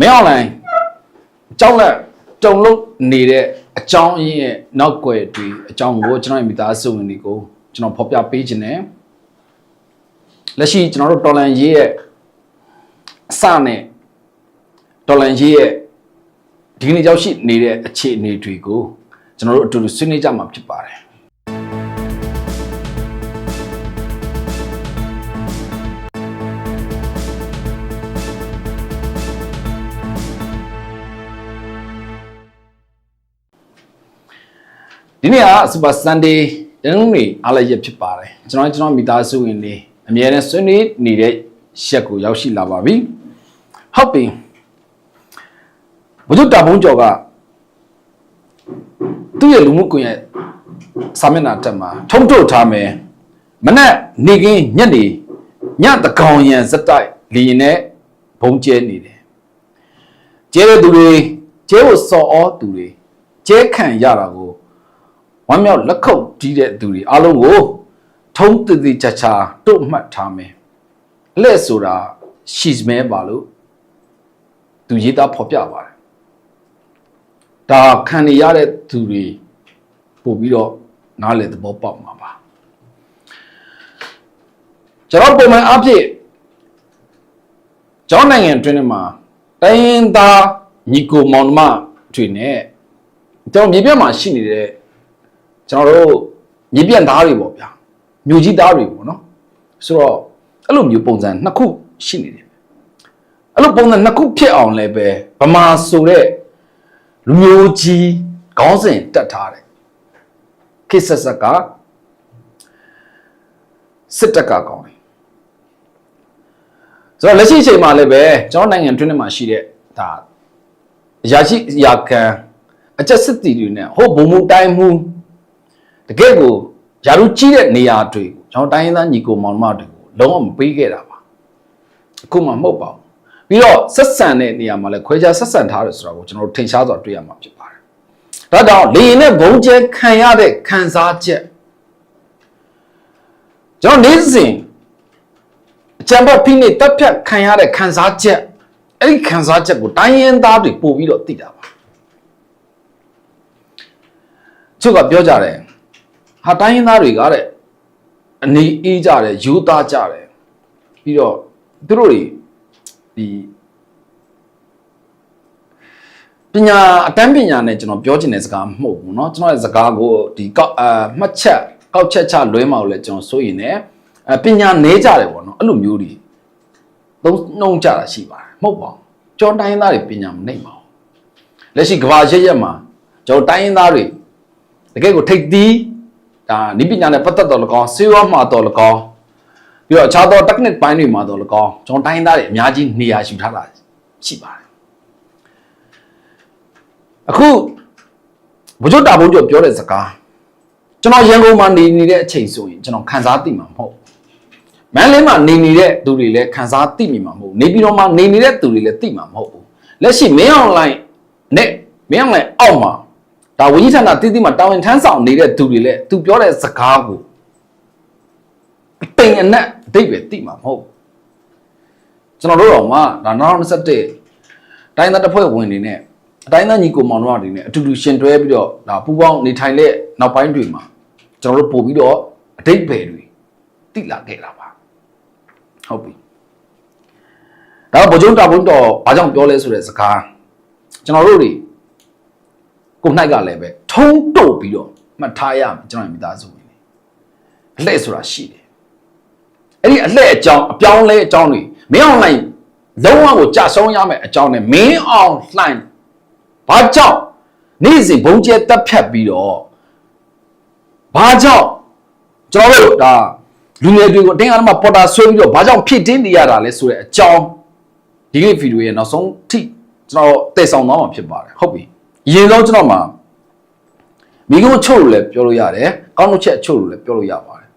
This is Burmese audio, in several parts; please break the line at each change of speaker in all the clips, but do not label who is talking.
မင်းအွန်လိုင်းကြောက်လက်တုံလို့နေတဲ့အကြောင်းအရင်းရဲ့နောက်ွယ်တွေအကြောင်းကိုကျွန်တော်ရဲ့မိသားစုဝင်တွေကိုကျွန်တော်ဖော်ပြပေးခြင်းနဲ့လက်ရှိကျွန်တော်တို့တော်လန်ရေးရဲ့အစနဲ့တော်လန်ရေးရဲ့ဒီနေ့ရောက်ရှိနေတဲ့အခြေအနေတွေကိုကျွန်တော်တို့အတူတူဆွေးနွေးကြမှာဖြစ်ပါတယ် ဒီနေ့က Super Sunday တနင်္ဂနွေအားလည်းရက်ဖြစ်ပါတယ်ကျွန်တော်ကျွန်တော်မိသားစုဝင်တွေအမြဲတမ်းဆွေးနွေးနေတဲ့ရက်ကိုရောက်ရှိလာပါပြီဟုတ်ပြီဘုဒ္ဓတာဘုံကျော်ကသူ့ရဲ့လူမှုကွန်ရက်စာမျက်နှာတက်မှာထုံးထုတ်ထားမယ်မနက်နေကင်းညနေညတကောင်ရန်စက်တိုက်လီရင်နဲ့ဘုံကျဲနေတယ်ကျဲတဲ့သူတွေကျဲကိုစော်ဩသူတွေကျဲခံရတာကို ဝမ်းမြောက်လက်ခုပ်တီးတဲ့သူတွေအားလုံးကိုထုံးတည်တည်ချာချာတို့မှတ်ထားမယ်အလက်ဆိုတာရှိစမဲပါလို့သူရေးသားဖော်ပြပါတယ်ဒါခံနေရတဲ့သူတွေပို့ပြီးတော့နားလည်သဘောပေါက်မှာပါကျွန်တော်ပုံမှန်အားဖြင့်ကျောင်းနိုင်ငံအတွင်းထဲမှာတိုင်းရင်းသားညီကိုမောင်နှမတွေနဲ့ကျွန်တော်မြေပြတ်မှာရှိနေတဲ့ ကျွန်တော်တို့မြေပြန့်သားတွေပေါ့ဗျာမြို့ကြီးသားတွေပေါ့နော်ဆိုတော့အဲ့လိုမျိုးပုံစံနှစ်ခုရှိနေတယ်အဲ့လိုပုံစံနှစ်ခုဖြစ်အောင်လည်းပဲဗမာဆိုတဲ့လူမျိုးကြီးခေါင်းစဉ်တက်ထားတယ်ခိဆက်ဆက်ကစစ်တပ်ကကောင်းတယ်ဆိုတော့လက်ရှိအချိန်မှာလည်းပဲကျွန်တော်နိုင်ငံတွင်းထဲမှာရှိတဲ့ဒါအရာရှိအရာခံအချက်စစ်တီတွေနဲ့ဟိုဘုံမူတိုင်းမှု တကယ့်ကိုယာရုကြီးတဲ့နေရာတွေကိုကျွန်တော်တိုင်းရင်းသားညီကိုမောင်နှမတွေကိုလုံးဝမပေးခဲ့တာပါအခုမှမဟုတ်ပါဘူးပြီးတော့ဆက်ဆံတဲ့နေရာမှာလည်းခွဲခြားဆက်ဆံထားတယ်ဆိုတာကိုကျွန်တော်တို့ထင်ရှားစွာတွေ့ရမှာဖြစ်ပါတယ်ဒါကြောင့်လေရင်နဲ့ဘုံကျဲခံရတဲ့ခံစားချက်ကျွန်တော်နေ့စဉ်အချမ်းဘတ်ဖိနေတက်ဖြတ်ခံရတဲ့ခံစားချက်အဲ့ဒီခံစားချက်ကိုတိုင်းရင်းသားတွေပို့ပြီးတော့သိတာပါသူကပြောကြတယ် ဟာတိုင်းရင်းသားတွေကတဲ့အနေအေးကြတယ်ယူသားကြတယ်ပြီးတော့သူတို့တွေဒီပညာအတန်းပညာနဲ့ကျွန်တော်ပြောချင်တဲ့စကားမဟုတ်ဘူးเนาะကျွန်တော်ရဲ့စကားကိုဒီကောက်အာမှတ်ချက်ကောက်ချက်ချလွဲမအောင်လဲကျွန်တော်စိုးရင်လည်းအပညာနေကြတယ်ပေါ့เนาะအဲ့လိုမျိုးတွေသုံးနှုံကြတာရှိပါတယ်မဟုတ်ပါဘူးကျွန်တော်တိုင်းရင်းသားတွေပညာမနိုင်ပါဘူးလက်ရှိကဘာရက်ရက်မှာကျွန်တော်တိုင်းရင်းသားတွေ တကယ်ကိုထိတ်သီး ဒါနိပညာနဲ့ပတ်သက်တော်လကောင်းစေဝါမှာတော်လကောင်းပြီးတော့အခြားသော technique ပိုင်းတွေမှာတော်လကောင်းကျွန်တော်တိုင်းသားတွေအများကြီးနေရာယူထားတာရှိပါတယ်အခုဘုဇွတ်တာဘုံကျော်ပြောတဲ့စကားကျွန်တော်ရန်ကုန်မှာနေနေတဲ့အချိန်ဆိုရင်ကျွန်တော်ခံစားသိမှာမဟုတ်မန္တလေးမှာနေနေတဲ့သူတွေလည်းခံစားသိမိမှာမဟုတ်နေပြည်တော်မှာနေနေတဲ့သူတွေလည်းသိမှာမဟုတ်ဘူးလက်ရှိမင်းအွန်လိုင်းနဲ့မင်းအွန်လိုင်းအောက်မှာ ဒါဝိညာဉ်ဌာနတည်တည်မှာတာဝန်ထမ်းဆောင်နေတဲ့သူတွေလည်းသူပြောတဲ့စကားကိုအတိမ်အနက်အဓိပ္ပာယ်သိမှာမဟုတ်ဘူးကျွန်တော်တို့တော့မှဒါ2021တိုင်းသားတစ်ဖွဲ့ဝင်နေနဲ့အတိုင်းသားညီကိုမောင်တို့တွေနဲ့အတူတူရှင်တွဲပြီးတော့ဒါပူပေါင်းနေထိုင်တဲ့နောက်ပိုင်းတွေမှာကျွန်တော်တို့ပို့ပြီးတော့အဓိပ္ပာယ်တွေသိလာခဲ့တာပါဟုတ်ပြီဒါတော့ဗိုလ်ချုပ်တာဘုံတော်ဘာကြောင့်ပြောလဲဆိုတဲ့စကားကျွန်တော်တို့တွေ ကို၌ကလည်းပဲထုံးတုတ်ပြီးတော့မှတ်ထားရမယ်ကျွန်တော်ရဲ့မိသားစုဝင်တွေအလှဲ့ဆိုတာရှိတယ်အဲ့ဒီအလှဲ့အကြောင်းအပြောင်းလဲအကြောင်းတွေမင်းအောင်လှိုင်လုံးဝကိုကြာဆုံးရမယ်အကြောင်းနဲ့မင်းအောင်လှိုင်ဘာကြောင့်နေ့စဉ်ဘုံကျဲတက်ဖြတ်ပြီးတော့ဘာကြောင့်ကျွန်တော်တို့ဒါလူငယ်တွေကိုအတင်းအဓမ္မပေါ်တာဆွဲပြီးတော့ဘာကြောင့်ဖြစ်တင်းနေရတာလဲဆိုတဲ့အကြောင်းဒီကိဗီဒီယိုရဲ့နောက်ဆုံးထိကျွန်တော်တည်ဆောင်သွားမှာဖြစ်ပါတယ်ဟုတ်ပြီ အရင်ဆုံးကျွန်တော်မှာမိကုန်းချုပ်လို့လည်းပြောလို့ရတယ်ကောင်းလို့ချက်ချုပ်လို့လည်းပြောလို့ရပါတယ်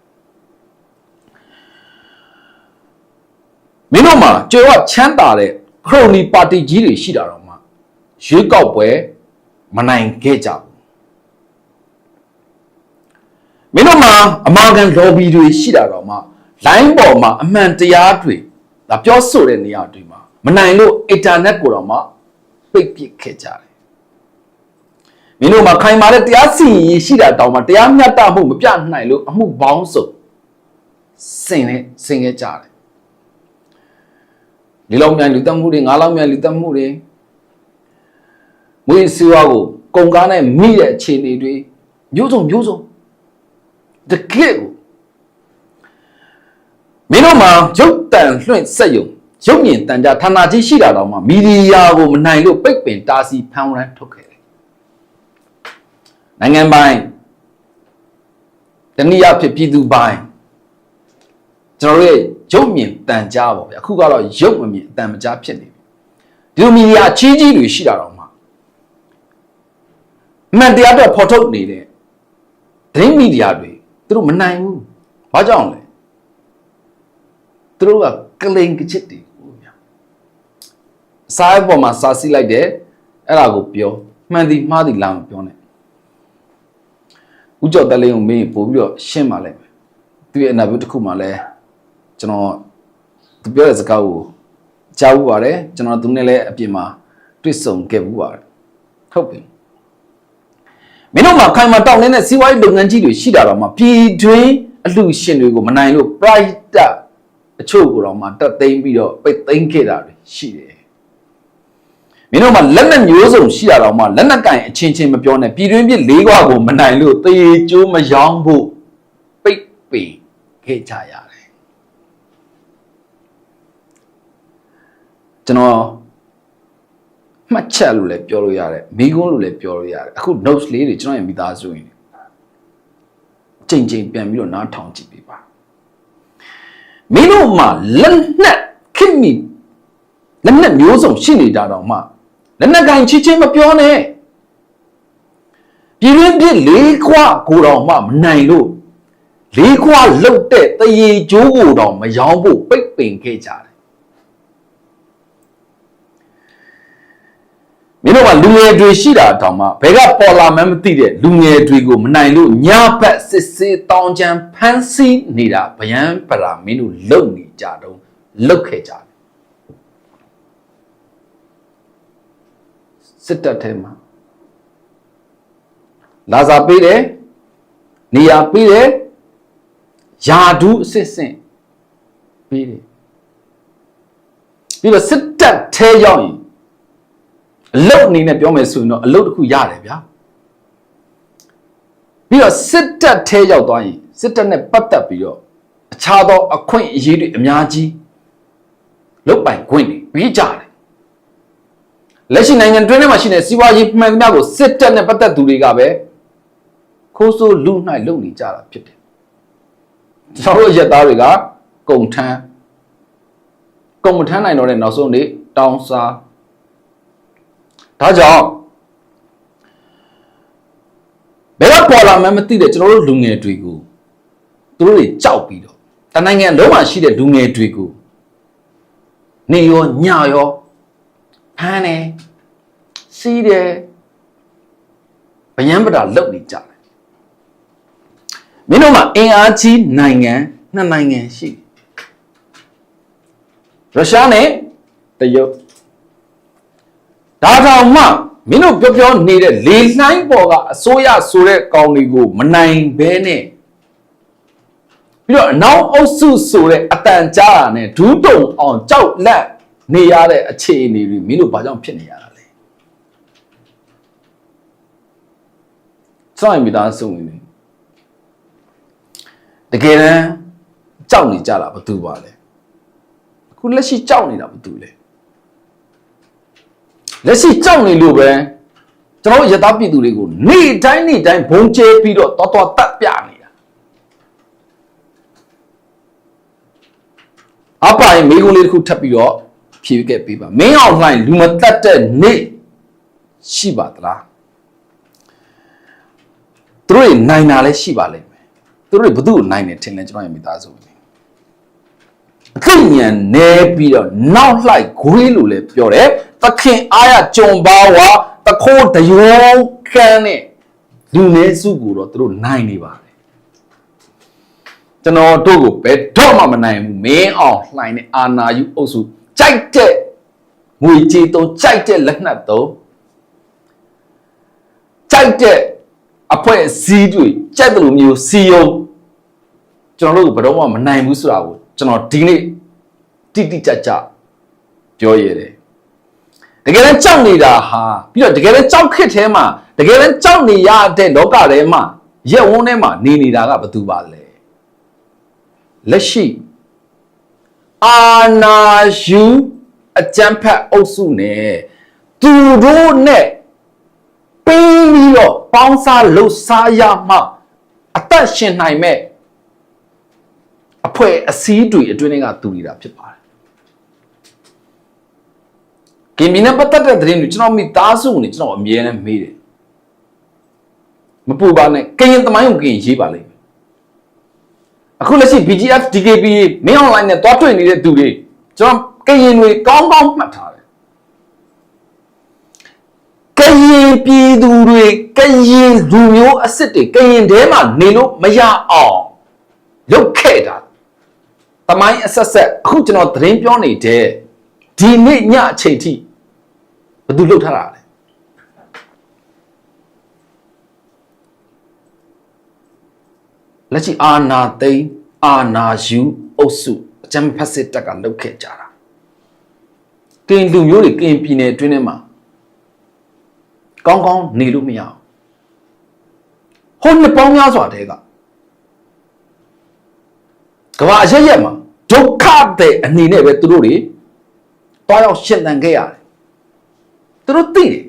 မင်းတို့မှာကျော်ကချမ်းသာတဲ့ခရိုနီပါတီကြီးတွေရှိတာတော့မှရွေးကောက်ပွဲမနိုင်ခဲ့ကြဘူးမင်းတို့မှာအမေရိကန် lobby တွေရှိတာတော့မှလိုင်းပေါ်မှာအမှန်တရားတွေဒါပြောဆိုတဲ့နေရာတွေမှာမနိုင်လို့အင်တာနက်ကိုတော့မှပိတ်ပစ်ခဲ့ကြတယ် မင်းတို့မှာခိုင်မာတဲ့တရားစီရင်ရေးရှိတာတောင်မှတရားမျှတမှုမပြနိုင်လို့အမှုပေါင်းစုံစင်နဲ့စင်ခဲ့ကြတယ်ဒီလောက်မြန်လူတက်မှုတွေငါးလောက်မြန်လူတက်မှုတွေမွေးစီဝါကိုကုန်ကားနဲ့မိတဲ့အခြေအနေတွေမျိုးစုံမျိုးစုံတကယ့်ကိုမင်းတို့မှာရုပ်တန်လွှင့်ဆက်ယုံရုပ်မြင်တန်ကြဌာနကြီးရှိတာတော့မှမီဒီယာကိုမနိုင်လို့ပိတ်ပင်တားဆီးဖမ်းဝရမ်းထုတ်ခဲ့တယ် နိုင်ငံပိုင်တနည်းအားဖြင့်ပြည်သူပိုင်ကျွန်တော်တို့ရဲ့ရုပ်မြင်တန်ကြားပေါ့ဗျအခုကတော့ရုပ်မမြင်အတန်မကြားဖြစ်နေပြီဒီလိုမီဒီယာအကြီးကြီးတွေရှိတာတော့မှအမှန်တရားအတွက်ဖော်ထုတ်နေတဲ့သတင်းမီဒီယာတွေသူတို့မနိုင်ဘူးဘာကြောင့်လဲသူတို့ကကလိန်ကချစ်တွေဟိုဗျာအစားအပေါ်မှာစာစီးလိုက်တယ်အဲ့ဒါကိုပြောမှန်သည်မှားသည်လားမပြောနဲ့ ဦးကျော်တက်လေးကိုမေးပို့ပြီးတော့ရှင်းပါလိုက်မယ်သူရဲ့အနာဘုတစ်ခုမှလည်းကျွန်တော်သူပြောတဲ့စကားကိုကြားဘူးပါတယ်ကျွန်တော်သူနဲ့လည်းအပြင်မှာတွေ့ဆုံခဲ့ဘူးပါတယ်ဟုတ်ပြီမင်းတို့မှာခိုင်မာတောင်းနေတဲ့စီးပွားရေးလုပ်ငန်းကြီးတွေရှိတာတော့မှပြည်တွင်းအလှရှင်တွေကိုမနိုင်လို့ private အချို့ကိုတော့မှတက်သိမ်းပြီးတော့ပိတ်သိမ်းခဲ့တာတွေရှိတယ် မင်းတို့မှာလက်နက်မျိုးစုံရှိတာတော့မှလက်နက်ကင်အချင်းချင်းမပြောနဲ့ပြည်တွင်းပြည်လေးခွာကိုမနိုင်လို့သေကျိုးမရောင်းဖို့ပိတ်ပင်ခဲ့ကြရတယ်ကျွန်တော်မှတ်ချက်လို့လည်းပြောလို့ရတယ်မိကုန်းလို့လည်းပြောလို့ရတယ်အခု notes လေးတွေကျွန်တော်ရဲ့မိသားစုရင်းချိန်ချိန်ပြန်ပြီးတော့နားထောင်ကြည့်ပေးပါမင်းတို့မှာလက်နက်ခင်မီလက်နက်မျိုးစုံရှိနေတာတော့မှ လက်နက်ကင်ချင်းချင်းမပြောနဲ့ပြည်ရင်းပြစ်လေးခွာကိုတော်မှမနိုင်လို့လေးခွာလုတ်တဲ့တရေကျိုးကိုတော်မယောင်းဖို့ပိတ်ပင်ခဲ့ကြတယ်မင်းတို့ကလူငယ်တွေရှိတာတောင်မှဘယ်ကပေါ်လာမှန်းမသိတဲ့လူငယ်တွေကိုမနိုင်လို့ညဘက်စစ်စေးတောင်းချမ်းဖမ်းဆီးနေတာဗျံပရာမင်းတို့လုံနေကြတော့လုတ်ခဲ့ကြတယ် စစ်တပ်ထဲမှာလာစာပေးတယ်နေရာပေးတယ်ယာဒူးအစစ်စင်ပေးတယ်ပြီးတော့စစ်တပ်ထဲရောက်ရင်အလုတ်အနေနဲ့ပြောမယ်ဆိုရင်တော့အလုတ်တစ်ခုရတယ်ဗျာပြီးတော့စစ်တပ်ထဲရောက်သွားရင်စစ်တပ်နဲ့ပတ်သက်ပြီးတော့အခြားသောအခွင့်အရေးတွေအများကြီးလုတ်ပိုင်ခွင့်တွေပြီးကြတယ် လက်ရှိနိုင်ငံတွင်းထဲမှာရှိတဲ့စီးပွားရေးမှန်သမျှကိုစစ်တပ်နဲ့ပတ်သက်သူတွေကပဲခိုးဆိုးလူနှိုက်လုပ်နေကြတာဖြစ်တယ်ကျွန်တော်တို့ရက်သားတွေကကုံထမ်းကုံမထမ်းနိုင်တော့တဲ့နောက်ဆုံးနေ့တောင်းစားဒါကြောင့်ဘယ်တော့ပေါ်လာမှန်းမသိတဲ့ကျွန်တော်တို့လူငယ်တွေကိုသူတို့တွေကြောက်ပြီးတော့တနိုင်ငံလုံးမှာရှိတဲ့လူငယ်တွေကိုနေရောညရော ဖမ်းတယ်စီးတယ်ဗယံပဒါလုတ်နေကြတယ်မင်းတို့မှာအင်အားကြီးနိုင်ငံနှစ်နိုင်ငံရှိရုရှားနဲ့တရုတ်ဒါကြောင့်မှမင်းတို့ပြောပြောနေတဲ့လေလှိုင်းပေါ်ကအစိုးရဆိုတဲ့ကောင်တွေကိုမနိုင်ဘဲနဲ့ပြီးတော့အနောက်အုပ်စုဆိုတဲ့အတန်ကြားတာနဲ့ဒူးတုံအောင်ကြောက်လက် နေရတဲ့အခြေအနေတွေမင်းတို့ဘာကြောင့်ဖြစ်နေရတာလဲစောင့်ရင်မိသားစုဝင်နေတကယ်တမ်းကြောက်နေကြတာဘာတူပါလဲအခုလက်ရှိကြောက်နေတာဘာတူလဲလက်ရှိကြောက်နေလို့ပဲကျွန်တော်တို့ရသပြည်သူတွေကိုနေ့တိုင်းနေ့တိုင်းဘုံကျဲပြီးတော့တော်တော်တတ်ပြနေတာအပိုင်မိကုန်းလေးတစ်ခုထပ်ပြီးတော့ ဖြေခဲ့ပေးပါမင်းအောင်လှိုင်းလူမတတ်တဲ့နေ့ရှိပါသလားသူတို့နိုင်တာလည်းရှိပါလိမ့်မယ်သူတို့ဘယ်သူ့ကိုနိုင်တယ်ထင်လဲကျွန်တော်ရဲ့မိသားစုဝင်အသိဉာဏ်နဲပြီးတော့နောက်လိုက်ဂွေးလို့လည်းပြောတယ်သခင်အားရကြုံပါဝါတခိုးတယောခန်းနဲ့လူနည်းစုကိုတော့သူတို့နိုင်နေပါတယ်ကျွန်တော်တို့ကိုဘယ်တော့မှမနိုင်ဘူးမင်းအောင်လှိုင်းတဲ့အာနာယူအုပ်စု ကြိုက်တဲ့ငွေကြေးသုံးကြိုက်တဲ့လက်နက်သုံးကြိုက်တဲ့အဖွဲ့အစည်းတွေကြိုက်တယ်လို့မျိုးစီယုံကျွန်တော်တို့ဘယ်တော့မှမနိုင်ဘူးဆိုတာကိုကျွန်တော်ဒီနေ့တိတိကျကျပြောရတယ်တကယ်တမ်းကြောက်နေတာဟာပြီးတော့တကယ်တမ်းကြောက်ခစ်ထဲမှာတကယ်တမ်းကြောက်နေရတဲ့လောကထဲမှာရက်ဝန်းထဲမှာနေနေတာကဘယ်သူပါလဲလက်ရှိ အာနာယူအကြမ်းဖက်အုပ်စုနဲ့သူတို့နဲ့ပြီးပြီးတော့ပေါင်းစားလှုပ်ရှားရမှအသက်ရှင်နိုင်မဲ့အဖွဲ့အစည်းတွေအတွင်းကတူနေတာဖြစ်ပါတယ်။ကင်မီနဲ့ပတ်သက်တဲ့သတင်းတွေကျွန်တော်မိသားစုနေကျွန်တော်အမြဲတမ်းမေးတယ်။မပူပါနဲ့ကရင်သမိုင်းကိုကရင်ရေးပါလိမ့်မယ်။ အခုလက်ရှိ BGF DKB မင်း online နဲ့တွားတွေ့နေတဲ့သူတွေကျွန်တော်ကရင်တွေကောင်းကောင်းမှတ်ထားတယ်ကရင်ပြည်သူတွေကရင်လူမျိုးအစ်စ်တွေကရင်ထဲမှာနေလို့မရအောင်လုတ်ခဲ့တာတမိုင်းအဆက်ဆက်အခုကျွန်တော်သတင်းပြောနေတဲ့ဒီနေ့ညအချိန်ထိဘယ်သူလုတ်ထားတာလဲ လက်ရှိအာနာသိန်းအာနာယူအုပ်စုအကြမ်းဖက်စစ်တပ်ကလုတ်ခဲ့ကြတာကင်လူမျိုးတွေကင်ပြည်နယ်အတွင်းထဲမှာကောင်းကောင်းနေလို့မရအောင်ဟိုနှစ်ပေါင်းများစွာတည်းကကဘာအရက်ရက်မှာဒုက္ခတဲ့အနေနဲ့ပဲသူတို့တွေတွားရောက်ရှင်သန်ခဲ့ရတယ်သူတို့သိတယ်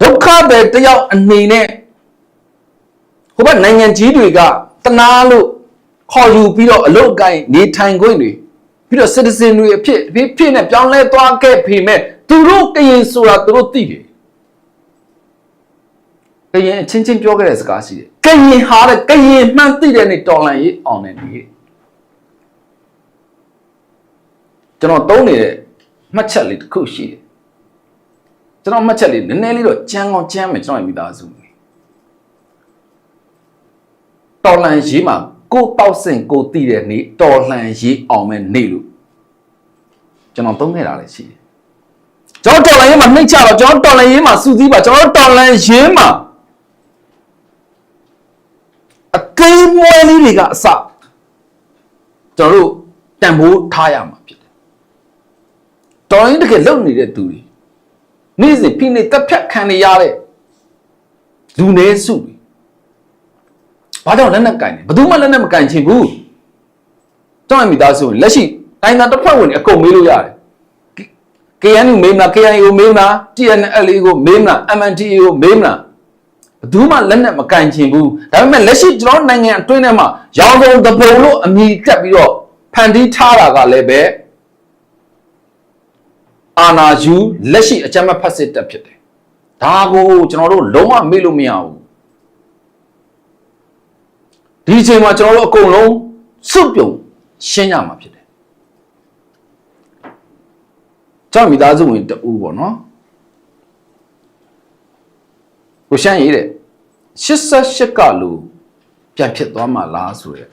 ဒုက္ခတဲ့တယောက်အနေနဲ့ ဟိုဘက်နိုင်ငံကြီးတွေကတနာလို့ခေါ်ယူပြီးတော့အလုတ်ကိုင်းနေထိုင်ခွင့်တွေပြီးတော့ citizen တွေအဖြစ်ဖြစ်ဖြစ်နဲ့ပြောင်းလဲသွားခဲ့ပေမဲ့သူတို့ကရင်ဆိုတာသူတို့သိတယ်ကရင်အချင်းချင်းပြောခဲ့တဲ့စကားရှိတယ်ကရင်ဟာတဲ့ကရင်မှန်သိတဲ့နေ့တော်လန်ရေးအောင်တယ်နေ့ကျွန်တော်သုံးနေတဲ့မှတ်ချက်လေးတစ်ခုရှိတယ်ကျွန်တော်မှတ်ချက်လေးနည်းနည်းလေးတော့ကြမ်းကောင်းကြမ်းမယ်ကျွန်တော်မိသားစု တော်လန်ရေးမှာကိုတောက်စင်ကိုတည်တဲ့နေ့တော်လှန်ရေးအောင်မဲ့နေ့လို့ကျွန်တော်သုံးခဲ့တာလည်းရှိတယ်ကျွန်တော်တော်လန်ရေးမှာနှိမ့်ချတော့ကျွန်တော်တော်လန်ရေးမှာစူးစီးပါကျွန်တော်တော်လန်ရေးမှာအကိမ်းမွဲလေးတွေကအစကျွန်တော်တို့တန်ဖိုးထားရမှာဖြစ်တယ်တော်ရင်တကယ်လုံနေတဲ့သူတွေနေ့စဉ်ဖိနေတက်ဖြတ်ခံနေရတဲ့လူနေစုတွေ ဘာကြောင့်လက်နက်ကင်လဲဘယ်သူမှလက်နက်မကင်ချင်ဘူးကျောင်းမိသားစုလက်ရှိတိုင်းသားတစ်ဖွဲ့ဝင်အကုန်မေးလို့ရတယ် KNU မေးမလား KNU မေးမလား TNL ကိုမေးမလား MNTA ကိုမေးမလားဘယ်သူမှလက်နက်မကင်ချင်ဘူးဒါပေမဲ့လက်ရှိကျွန်တော်နိုင်ငံအတွင်းထဲမှာရောင်စုံတပုံလို့အမိတက်ပြီးတော့ဖန်တီးထားတာကလည်းပဲအာနာယူလက်ရှိအကြမ်းဖက်စစ်တပ်ဖြစ်တယ်ဒါကိုကျွန်တော်တို့လုံးဝမေ့လို့မရဘူး ဒီအချိန်မှာကျွန်တော်တို့အကုန်လုံးစုပ်ပြုံရှင်းရမှာဖြစ်တယ်ကျွန်တော်မိသားစုဝင်တူပေါ့နော်ကိုရှမ်းရေးတဲ့88ကလူပြန်ဖြစ်သွားမှလားဆိုရဲ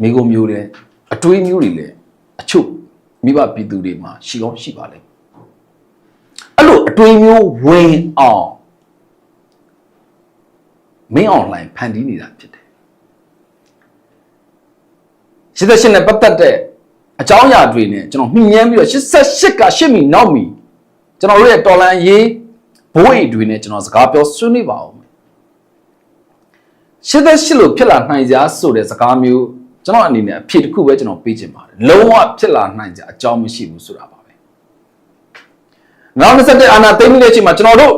မိကုံမျိုးတဲ့အတွေးမျိုးတွေလည်းအချုပ်မိဘပြည်သူတွေမှာရှိကောင်းရှိပါလေအဲ့လိုအတွေးမျိုးဝင်အောင်မင်းအွန်လိုင်းဖန်တီးနေတာဖြစ်တယ် 88နဲ့ပတ်သက်တဲ့အကြောင်းအရာတွေနဲ့ကျွန်တော်မှီညမ်းပြီးတော့88ကရှစ်မီနောက်မီကျွန်တော်တို့ရဲ့တော်လန်ရေးဘိုးအိတ်တွေနဲ့ကျွန်တော်စကားပြောဆွေးနွေးပါဦးမယ်88လို့ဖြစ်လာနိုင်ကြဆိုတဲ့စကားမျိုးကျွန်တော်အနေနဲ့အဖြစ်တစ်ခုပဲကျွန်တော်ပေးချင်ပါတယ်လုံးဝဖြစ်လာနိုင်ကြအကြောင်းမရှိဘူးဆိုတာပါပဲနောက်27အာနာသိမ့်မိတဲ့အချိန်မှာကျွန်တော်တို့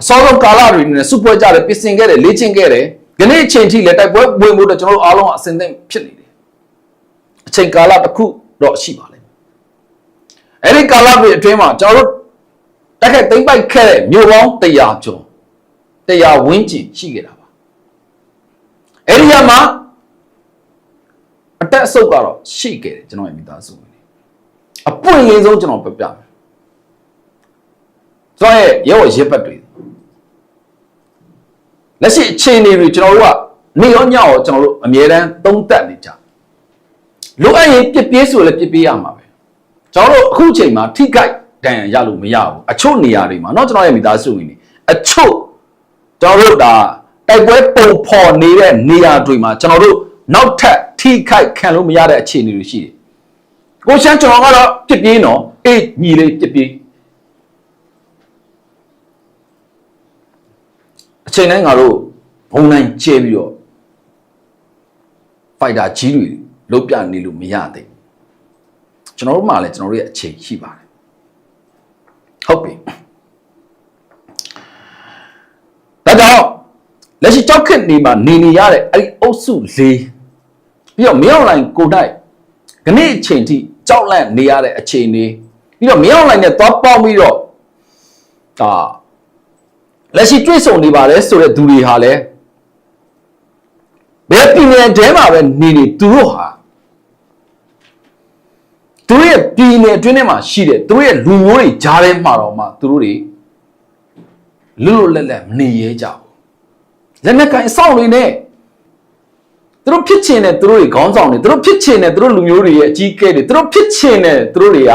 အစောဆုံးကာလတွေနဲ့စုပွဲကြတယ်ပြင်ဆင်ခဲ့တယ်လေ့ကျင့်ခဲ့တယ်ဒီနေ့အချိန်ထိလည်းတိုက်ပွဲဝင်ဖို့အတွက်ကျွန်တော်တို့အားလုံးအဆင်သင့်ဖြစ်နေတယ်အ ချိန်ကာလတစ်ခုတော့ရှိပါလိမ့်မယ်အဲ့ဒီကာလတွေအတွင်းမှာကျွန်တော်တို့တက်ခဲ့သိမ့်ပိုက်ခဲ့တဲ့မြို့ပေါင်း100ကျော်100ဝန်းကျင်ရှိခဲ့တာပါအဲ့ဒီမှာအတက်အဆုပ်ကတော့ရှိခဲ့တယ်ကျွန်တော်ရဲ့မိသားစုဝင်တွေအပွင့်လင်းဆုံးကျွန်တော်ပြပြမယ်ကျွန်တော်ရဲ့ရဲဝရဲဘက်တွေလက်ရှိအခြေအနေတွေကျွန်တော်တို့ကနေရောညရောကျွန်တော်တို့အမြဲတမ်းသုံးသပ်နေကြ လိုအပ်ရင်ပြစ်ပြေးဆိုလည်းပြစ်ပြေးရမှာပဲ ကျွန်တော်တို့အခုချိန်မှာထိခိုက်တန်ရလို့မရဘူးအချို့နေရာတွေမှာเนาะကျွန်တော်ရဲ့မိသားစုဝင်တွေအချို့ကျွန်တော်တို့ဒါတိုက်ပွဲပုံဖော်နေတဲ့နေရာတွေမှာကျွန်တော်တို့နောက်ထပ်ထိခိုက်ခံလို့မရတဲ့အခြေအနေတွေရှိတယ်ကိုရှမ်းကျွန်တော်ကတော့ပြစ်ပြေးနော်အေးညီလေးပြစ်ပြေးအချိန်တိုင်းငါတို့ဘုံနိုင်ကျဲပြီးတော့ဖိုက်တာကြီးတွေ လုတ်ပြနေလို့မရသေးဘူးကျွန်တော်တို့မှလည်းကျွန်တော်တို့ရဲ့အချိန်ရှိပါတယ်ဟုတ်ပြီဒါကြောင့်လက်ရှိကြောက်ခက်နေမှာနေနေရတဲ့အဲ့ဒီအုပ်စုလေးပြီးတော့မင်းအွန်လိုင်းကိုတိုက်ခဏအချိန်ထိကြောက်လန့်နေရတဲ့အခြေအနေပြီးတော့မင်းအွန်လိုင်းနဲ့သွားပေါင်းပြီးတော့ဒါလက်ရှိတွေ့ဆုံနေပါတယ်ဆိုတဲ့သူတွေဟာလည်း ဘယ်ပြည်နယ်တဲမှာပဲနေနေသူတို့ဟာသူတို့ရဲ့ပြည်နယ်အတွင်းထဲမှာရှိတဲ့သူတို့ရဲ့လူမျိုးတွေကြားထဲမှာတော့မှသူတို့တွေလွတ်လွတ်လပ်လပ်မနေရဲကြဘူးလက်နက်ကင်အဆောင်တွေနဲ့သူတို့ဖြစ်ချင်တဲ့သူတို့တွေခေါင်းဆောင်တွေသူတို့ဖြစ်ချင်တဲ့သူတို့လူမျိုးတွေရဲ့အကြီးအကဲတွေသူတို့ဖြစ်ချင်တဲ့သူတို့တွေက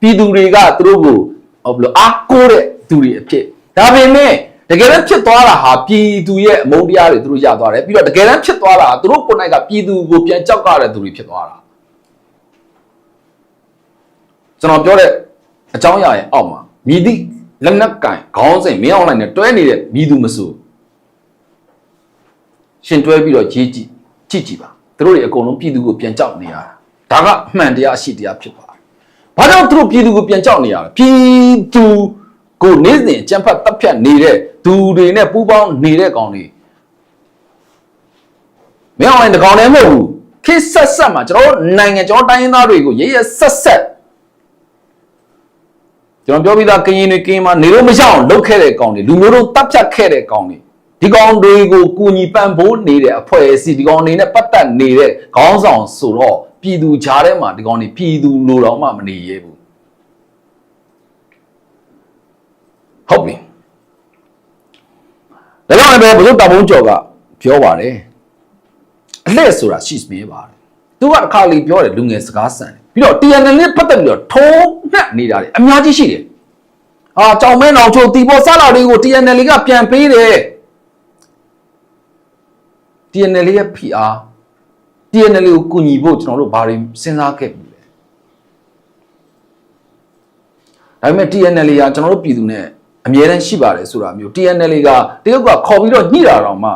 ပြည်သူတွေကသူတို့ကိုဟောဘလို့အားကိုးတဲ့သူတွေအဖြစ်ဒါပေမဲ့ တကယ်တမ်းဖြစ်သွားတာဟာပြည်သူရဲ့အမုန်းတရားတွေသူတို့ရသွားတယ်ပြီးတော့တကယ်တမ်းဖြစ်သွားတာသူတို့ကိုယ်၌ကပြည်သူကိုပြန်ကြောက်ကြတဲ့သူတွေဖြစ်သွားတာကျွန်တော်ပြောတဲ့အကြောင်းအရာရဲ့အောက်မှာမြည်သည့်လက်နက်ကင်ခေါင်းစဉ်မင်းအောင်လိုက်နဲ့တွဲနေတဲ့မြည်သူမစိုးရှင်တွဲပြီးတော့ရေးကြည့်ကြည့်ကြည့်ပါသူတို့တွေအကုန်လုံးပြည်သူကိုပြန်ကြောက်နေရတာဒါကအမှန်တရားအရှိတရားဖြစ်ပါတယ်ဘာကြောင့်သူတို့ပြည်သူကိုပြန်ကြောက်နေရလဲပြည်သူ ကိုနေ့စဉ်ကြံဖတ်တပ်ဖြတ်နေတဲ့သူတွေနဲ့ပူးပေါင်းနေတဲ့ကောင်တွေမင်းအောင်လိုက်တကောင်လည်းမဟုတ်ဘူးခေတ်ဆက်ဆက်မှာကျွန်တော်တို့နိုင်ငံကျွန်တော်တိုင်းရင်းသားတွေကိုရရဆက်ဆက်ကျွန်တော်ပြောပြီးသားကရင်တွေကင်းမှာနေလို့မရအောင်လုပ်ခဲ့တဲ့ကောင်တွေလူမျိုးတို့တပ်ဖြတ်ခဲ့တဲ့ကောင်တွေဒီကောင်တွေကိုကူညီပံ့ပိုးနေတဲ့အဖွဲ့အစည်းဒီကောင်တွေနဲ့ပတ်သက်နေတဲ့ခေါင်းဆောင်ဆိုတော့ပြည်သူကြားထဲမှာဒီကောင်တွေပြည်သူလိုတော့မှမနေရဲဘူး ဟုတ်ပြီဒါကြောင့်လည်းဘုရားတာဘုံကျော်ကပြောပါတယ်အလှည့်ဆိုတာရှိစမြဲပါတယ်သူကအခါလေးပြောတယ်လူငယ်စကားဆန်တယ်ပြီးတော့ TNL နဲ့ပတ်သက်ပြီးတော့ထုံးနှက်နေတာလေအများကြီးရှိတယ်အာကြောင်မဲနောင်ချိုတီပေါ်စားလာတွေကို TNL ကပြန်ပေးတယ် TNL ရဲ့ PR TNL ကိုကူညီဖို့ကျွန်တော်တို့ဘာတွေစဉ်းစားခဲ့ပြီလဲဒါပေမဲ့ TNL ကကျွန်တော်တို့ပြည်သူနဲ့ အမြဲတမ်းရှိပါတယ်ဆိုတာမျိုး TNL ကတရုတ်ကခေါ်ပြီးတော့ညှိတာတော့မှ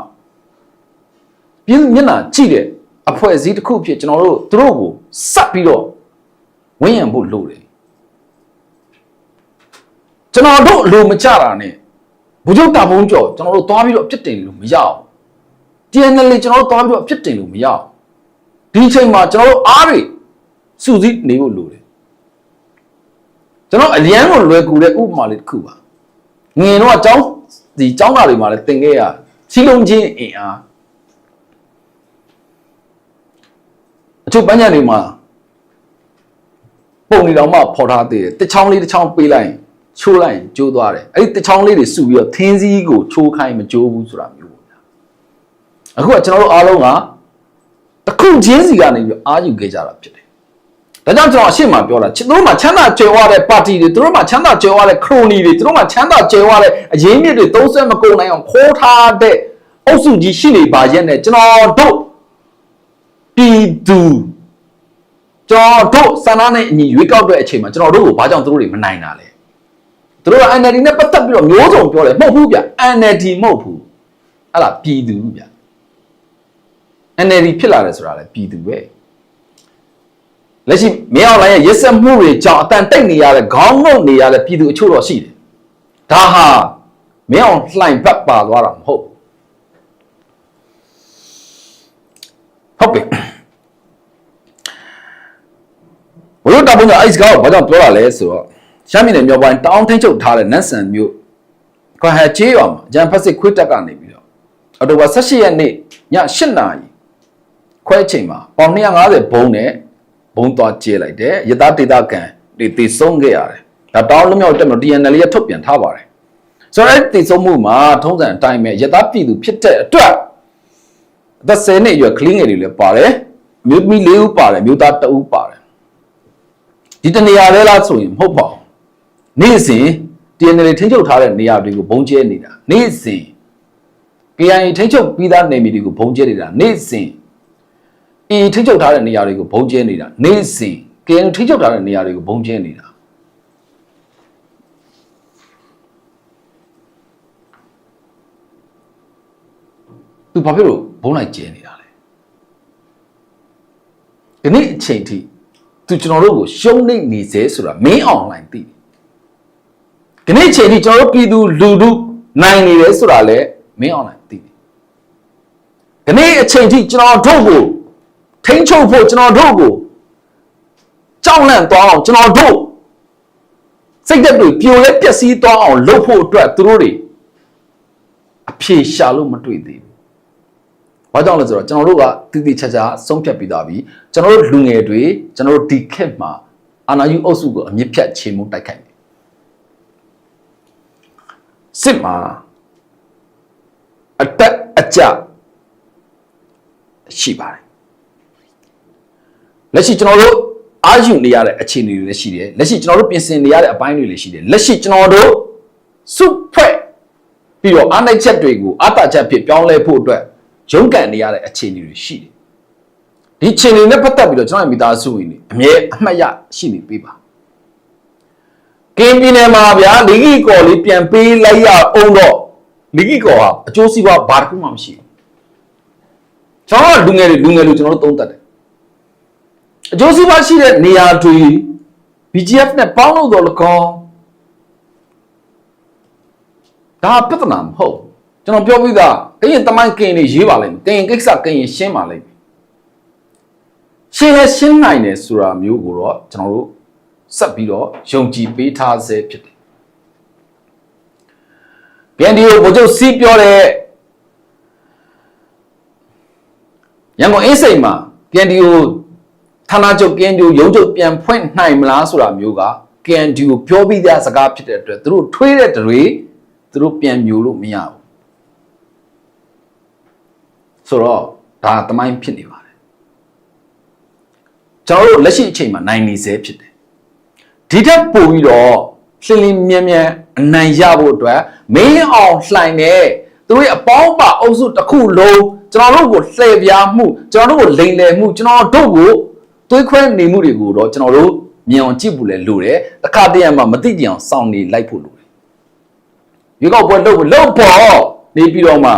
ပြည်သူမျက်နှာကြည့်တဲ့အဖွဲ့အစည်းတစ်ခုဖြစ်ကျွန်တော်တို့သူတို့ကိုစပ်ပြီးတော့ဝန်းရံဖို့လိုတယ်ကျွန်တော်တို့အလိုမကြတာနဲ့ဘုချုပ်တာဘုံကျော်ကျွန်တော်တို့သွားပြီးတော့အပြစ်တင်လို့မရအောင် TNL ကျွန်တော်တို့သွားပြီးတော့အပြစ်တင်လို့မရအောင်ဒီအချိန်မှာကျွန်တော်တို့အားတွေစုစည်းနေဖို့လိုတယ်ကျွန်တော်အလျံကိုလွယ်ကူတဲ့ဥပမာလေးတစ်ခုပါ ငင်တော့အကြောင်းဒီအကြောင်းသားတွေမှာလည်းသင်ခဲ့ရစီလုံးချင်းအင်အားအချို့ပန်းညံတွေမှာပုံနေတော့မှဖော်ထားသေးတယ်တစ်ချောင်းလေးတစ်ချောင်းပေးလိုက်ရင်ချိုးလိုက်ရင်ကျိုးသွားတယ်အဲ့ဒီတစ်ချောင်းလေးတွေစုပြီးတော့သင်းစည်းကိုချိုးခိုင်းမကျိုးဘူးဆိုတာမျိုးပေါ့ဗျာအခုကကျွန်တော်တို့အားလုံးကတစ်ခုချင်းစီကနေပြီးအာယူခဲ့ကြတာဖြစ်တယ် ဒါကြောင့်ကျွန်တော်အရှိမပြောတာသူတို့မှာချမ်းသာကြွယ်ဝတဲ့ပါတီတွေသူတို့မှာချမ်းသာကြွယ်ဝတဲ့ခရိုနီတွေသူတို့မှာချမ်းသာကြွယ်ဝတဲ့အရေးမြစ်တွေသုံးဆွဲမကုန်နိုင်အောင်ခိုးထားတဲ့အုပ်စုကြီးရှိနေပါရဲ့နဲ့ကျွန်တော်တို့ပြည်သူကျွန်တော်တို့စန္ဒနဲ့အညီရွေးကောက်တဲ့အချိန်မှာကျွန်တော်တို့ကိုဘာကြောင့်သူတို့တွေမနိုင်တာလဲသူတို့က NLD နဲ့ပတ်သက်ပြီးတော့မျိုးစုံပြောတယ်မဟုတ်ဘူးဗျ NLD မဟုတ်ဘူးအဲ့ဒါပြည်သူဗျ NLD ဖြစ်လာတယ်ဆိုတာလည်းပြည်သူပဲ လက်ရှိမင်းအောင်လိုင်းရဲ့ရက်စက်မှုတွေကြောင့်အတန်တိတ်နေရတဲ့ခေါင်းငုံနေရတဲ့ပြည်သူအချို့တော့ရှိတယ်ဒါဟာမင်းအောင်လှိုင်ဘက်ပါသွားတာမဟုတ်ဟုတ်ပြီဘလို့တာပုံကအိုက်စကားကိုဘာကြောင့်ပြောတာလဲဆိုတော့ရှမ်းပြည်နယ်မြောက်ပိုင်းတောင်းထင်းချုပ်ထားတဲ့နတ်ဆန်မြို့ခွန်ဟဲချေးရွာမှာဂျန်ဖက်စစ်ခွေးတက်ကနေပြီးတော့အော်တိုဘာ18ရက်နေ့ည8နာရီခွဲချိန်မှာပေါင်250ဘုံနဲ့ ဘုံသွားကျဲလိုက်တယ်ရသားဒေတာကန်တွေတည်ဆုံးခဲ့ရတယ်ဒါတောင်းလွမြောက်တက်မလို့ TNL ရဲ့ထုတ်ပြန်ထားပါတယ်ဆိုတော့အဲ့တည်ဆုံးမှုမှာထုံးစံအတိုင်းပဲရသားပြည်သူဖြစ်တဲ့အတွက်အသက်10နှစ်အရွယ်ကလေးငယ်တွေလည်းပါတယ်မြို့သမီး၄ဦးပါတယ်မြို့သား2ဦးပါတယ်ဒီတနေရာလဲလားဆိုရင်မဟုတ်ပါဘူးနေ့စဉ် TNL ထိန်းချုပ်ထားတဲ့နေရာတွေကိုဘုံကျဲနေတာနေ့စဉ် KIA ထိန်းချုပ်ပြီးသားနေမြေတွေကိုဘုံကျဲနေတာနေ့စဉ် A ထိန်းချုပ်ထားတဲ့နေရာတွေကိုဘုံကျဲနေတာနေ့စဉ် KIA ထိန်းချုပ်ထားတဲ့နေရာတွေကိုဘုံကျဲနေတာသူဘာဖြစ်လို့ဘုံလိုက်ကျဲနေတာလဲဒီနေ့အချိန်ထိသူကျွန်တော်တို့ကိုရှုံးနေနေစေဆိုတာမင်းအောင်လိုင်းသိတယ်ဒီနေ့အချိန်ထိကျွန်တော်တို့ပြည်သူလူထုနိုင်နေတယ်ဆိုတာလည်းမင်းအောင်လိုင်းသိတယ်ဒီနေ့အချိန်ထိကျွန်တော်တို့ကို ထိန်းချုပ်ဖို့ကျွန်တော်တို့ကိုကြောက်လန့်သွားအောင်ကျွန်တော်တို့စိတ်သက်တွေပြိုလဲပျက်စီးသွားအောင်လုပ်ဖို့အတွက်သူတို့တွေအဖြေရှာလို့မတွေ့သေးဘူး။ဘာကြောင့်လဲဆိုတော့ကျွန်တော်တို့ကတည်တည်ချာချာဆုံးဖြတ်ပြီးသားပြီ။ကျွန်တော်တို့လူငယ်တွေကျွန်တော်တို့ဒီခက်မှာအာနာယူအုပ်စုကိုအမြင့်ဖြတ်ချေမှုတိုက်ခိုက်တယ်။စစ်မှာအတက်အကျရှိပါတယ်။ လက်ရှိကျွန်တော်တို့အာယူနေရတဲ့အခြေအနေတွေလည်းရှိတယ်။လက်ရှိကျွန်တော်တို့ပြင်ဆင်နေရတဲ့အပိုင်းတွေလည်းရှိတယ်။လက်ရှိကျွန်တော်တို့စုဖွဲ့ပြီးတော့အားနိုင်ချက်တွေကိုအတာချက်ဖြစ်ပြောင်းလဲဖို့အတွက်ရုန်းကန်နေရတဲ့အခြေအနေတွေရှိတယ်။ဒီအခြေအနေနဲ့ပတ်သက်ပြီးတော့ကျွန်တော်ရဲ့မိသားစုဝင်တွေအမြဲအမှတ်ရရှိနေပေးပါ။ကင်းပြည်နယ်မှာဗျာလီဂီကော်လေးပြန်ပေးလိုက်ရအောင်တော့လီဂီကော်ဟာအကျိုးစီးပွားဘာတစ်ခုမှမရှိဘူး။ကျွန်တော်ကလူငယ်တွေလူငယ်လူကျွန်တော်တို့သုံးသပ်တယ်။ အကျိုးစီးပွားရှိတဲ့နေရာတွေ BGF နဲ့ပေါင်းလို့တော့လကောင်းဒါပြဿနာမဟုတ်ဘူးကျွန်တော်ပြောပြီးသားကရင်တမိုင်းကင်နေရေးပါလိမ့်မယ်ကရင်ကိစ္စကရင်ရှင်းပါလိမ့်မယ်ရှင်းလဲရှင်းနိုင်တယ်ဆိုတာမျိုးကိုတော့ကျွန်တော်တို့ဆက်ပြီးတော့ယုံကြည်ပေးထားဆဲဖြစ်တယ်ပြန်ဒီကိုဗိုလ်ချုပ်စီးပြောတဲ့ရန်ကုန်အင်းစိန်မှာပြန်ဒီကို ဌာနချုပ်ကင်းဒီကိုရုံးချုပ်ပြန်ဖွင့်နိုင်မလားဆိုတာမျိုးကကန်ဒီကိုပြောပြီးသားစကားဖြစ်တဲ့အတွက်သူတို့ထွေးတဲ့တွေသူတို့ပြန်မျိုးလို့မရဘူးဆိုတော့ဒါတမိုင်းဖြစ်နေပါတယ်ကျွန်တော်တို့လက်ရှိအချိန်မှာနိုင်နေစေဖြစ်တယ်ဒီထက်ပိုပြီးတော့ရှင်းလင်းမြဲမြဲအနိုင်ရဖို့အတွက်မင်းအောင်လှိုင်တဲ့သူတို့ရဲ့အပေါင်းပါအုပ်စုတစ်ခုလုံးကျွန်တော်တို့ကိုလှည့်ပြားမှုကျွန်တော်တို့ကိုလိန်လည်မှုကျွန်တော်တို့ကို သွေးခွဲနေမှုတွေကိုတော့ကျွန်တော်တို့မြင်အောင်ကြည့်ဖို့လည်းလိုတယ်တစ်ခါတည်းမှမသိကြအောင်စောင့်နေလိုက်ဖို့လိုတယ်ရွေးကောက်ပွဲလုပ်လုပ်ဖို့နေပြီးတော့မှ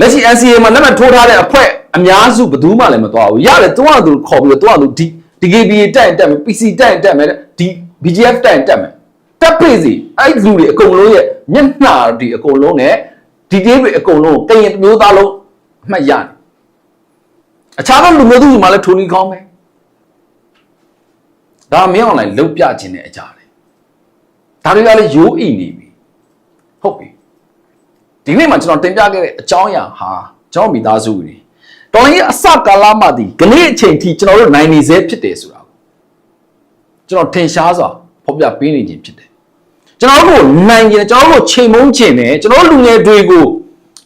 လက်ရှိ NCA မှာလက်မှတ်ထိုးထားတဲ့အဖွဲ့အများစုဘယ်သူမှလည်းမသွားဘူးရတယ်တွန်းကသူခေါ်ပြီးတော့တွန်းကသူဒီ DKBA တက်ရင်တက်မယ် PC တက်ရင်တက်မယ်ဒီ BGF တက်ရင်တက်မယ်တက်ပိစီအဲ့လူတွေအကုန်လုံးရဲ့မျက်နှာဒီအကုန်လုံးနဲ့ detail တွေအကုန်လုံးကရင်မျိုးသားလုံးအမှတ်ရတယ် အခြားသောလူမျိုးသူတွေမှလည်းထိုးနီကောင်းမယ်ဒါမင်းအောင်လိုက်လုတ်ပြခြင်းတဲ့အကြတယ်ဒါတွေကလည်းရိုးအိနေပြီဟုတ်ပြီဒီနေ့မှာကျွန်တော်တင်ပြခဲ့တဲ့အကြောင်းအရာဟာကျွန်တော်မိသားစုတွေတော်ရင်အစကာလမှဒီကနေ့အချိန်ထိကျွန်တော်တို့နိုင်နေစေဖြစ်တယ်ဆိုတာကိုကျွန်တော်ထင်ရှားစွာဖော်ပြပေးနေခြင်းဖြစ်တယ်ကျွန်တော်တို့နိုင်ရင်ကျွန်တော်တို့ချိန်မုန်းခြင်းနဲ့ကျွန်တော်တို့လူငယ်တွေကို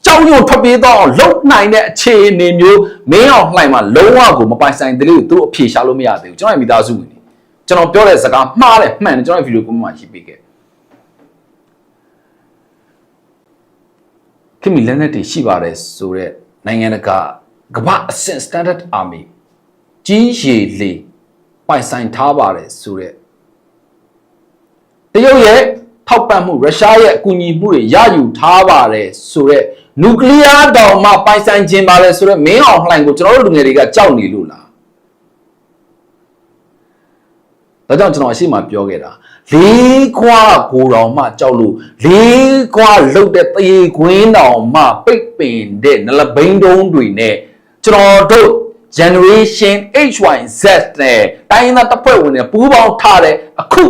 ကြောက်ရွံ့ထွက်ပြေးတော့အောင်လုံနိုင်တဲ့အခြေအနေမျိုးမင်းအောင်လှိုင်မှာလုံးဝကိုမပိုင်ဆိုင်တဲ့လူတို့အဖြေရှာလို့မရသေးဘူးကျွန်တော်ရဲ့မိသားစုဝင်တွေကျွန်တော်ပြောတဲ့စကားမှားတယ်မှန်တယ်ကျွန်တော်ရဲ့ဗီဒီယိုကွန်မှာရှိပေးခဲ့ခင်မီလက်နက်တွေရှိပါတယ်ဆိုတော့နိုင်ငံတကာကမ္ဘာအဆင့် standard army ကြီးရေလေပိုင်ဆိုင်ထားပါတယ်ဆိုတော့တရုတ်ရဲ့ထောက်ပံ့မှုရုရှားရဲ့အကူအညီမှုတွေရယူထားပါတယ်ဆိုတော့ နျူကလ িয়ার တောင်မှပိုင်ဆိုင်ခြင်းပါတယ်ဆိုတော့မင်းအောင်လှိုင်ကိုကျွန်တော်တို့လူငယ်တွေကကြောက်နေလို့လားဒါကြောင့်ကျွန်တော်အရှိမပြောခဲ့တာလေးခွာကိုတော်မှကြောက်လို့လေးခွာလုတ်တဲ့တရေခွင်းတော်မှပိတ်ပင်တဲ့နလဘိန်းတုံးတွေနဲ့ကျွန်တော်တို့ generation HYZ နဲ့တိုင်းရင်းသားတပ်ဖွဲ့ဝင်တွေပူးပေါင်းထားတဲ့အခု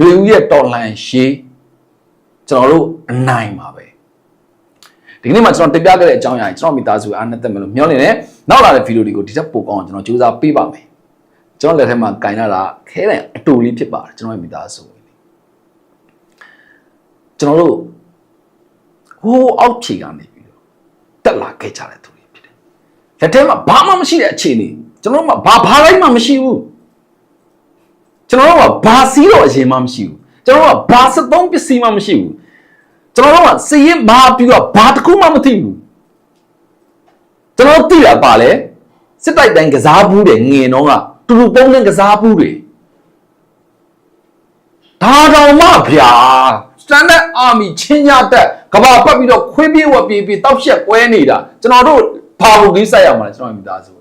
လူဦးရဲ့တော်လှန်ရှေးကျွန်တော်တို့အနိုင်ပါပဲ ဒီနေ့မှာကျွန်တော်တင်ပြခဲ့တဲ့အကြောင်းအရာကျွန်တော်မိသားစုအားနဲ့တက်မယ်လို့မျှော်လင့်တယ်နောက်လာတဲ့ဗီဒီယိုတွေကိုဒီထက်ပိုကောင်းအောင်ကျွန်တော်ကြိုးစားပေးပါမယ်ကျွန်တော်လက်ထက်မှာကင်လာတာခဲတယ်အတူလေးဖြစ်ပါတယ်ကျွန်တော်ရဲ့မိသားစုဝင်လေးကျွန်တော်တို့ဟိုးအောက်ခြေကနေပြီးတော့တက်လာခဲ့ကြတဲ့သူတွေဖြစ်တယ်လက်ထက်မှာဘာမှမရှိတဲ့အခြေအနေကျွန်တော်တို့ကဘာဘာလိုက်မှမရှိဘူးကျွန်တော်တို့ကဘာစီးတော့အရင်မှမရှိဘူးကျွန်တော်တို့ကဘာစက်သုံးပစ္စည်းမှမရှိဘူး ကျွန်တော်တို့ကစည်ရင်ဘာပြီးတော့ဘာတစ်ခုမှမသိဘူးကျွန်တော်တို့သိတာပါလေစစ်တိုက်တိုင်းကစားဘူးတယ်ငင်တော့ကတူတူပုံးနဲ့ကစားဘူးတယ်ဒါတော်မှဗျာ standard army ချင်းညာတက်ကဘာပတ်ပြီးတော့ခွေးပြေးဝက်ပြေးပြေးတောက်ရှက်ကွဲနေတာကျွန်တော်တို့ဘာဘူးကြီးဆက်ရမှာလဲကျွန်တော်မိသားစု